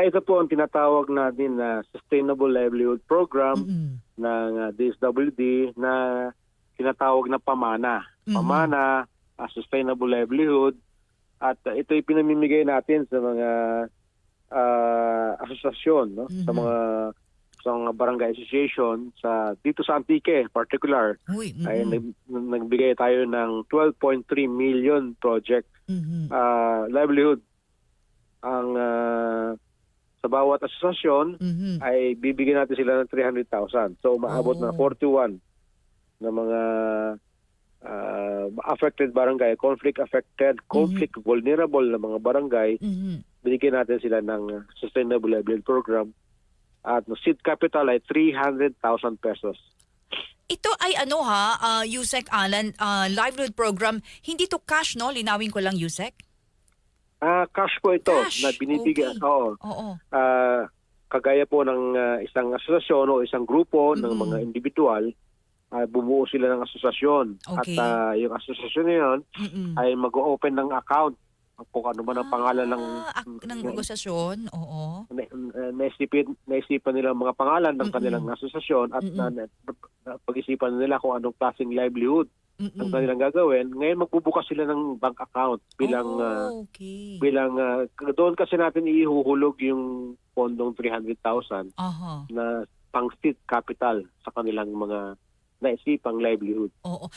Ah, ito po ang tinatawag natin na Sustainable Livelihood Program Mm-mm. ng ah, DSWD na tinatawag na PAMANA. Mhm. PAMANA, ah, Sustainable Livelihood. At ah, ito ay pinamimigay natin sa mga ah, asosasyon, no? sa Mhm. mga sa mga barangay association sa dito sa Antique particular Uy, ay nag, nagbigay tayo ng 12.3 million project Mhm. ah, livelihood ang ah, sa bawat asosasyon Mhm. ay bibigyan natin sila ng 300,000. So maabot na Oh. 41 na mga ah, affected barangay, conflict affected, conflict vulnerable na mga barangay, Mhm. binigyan natin sila ng Sustainable Livelihood Program at no seed capital ay 300,000 pesos. Ito ay ano ha, uh, Yusek Alan, ah, livelihood program, hindi to cash no? Linawin ko lang Yusek. Ah, cash po ito Cash, na binibigyan. okay. Oo. Oo. Ah, kagaya po ng ah, isang asosasyon o isang grupo ng Mm-mm. mga individual, ah, bumuo sila ng asosasyon. Okay. At ah, yung asosasyon na yun Mm-mm. ay mag-open ng account kung ano man ang pangalan ng Ah, ak- ng negosasyon, oo. na, na- naisipin, naisipan nila ang mga pangalan ng Mm-mm. kanilang asosasyon at Mm-mm. na, na- na- pag-isipan nila kung anong klaseng livelihood ang Mm-mm. kanilang gagawin. Ngayon magbubukas sila ng bank account bilang ah, Oh, okay. bilang ah, doon kasi natin ihuhulog yung pondong 300,000 Aha. na pang seed capital sa kanilang mga naisipang livelihood. Oo.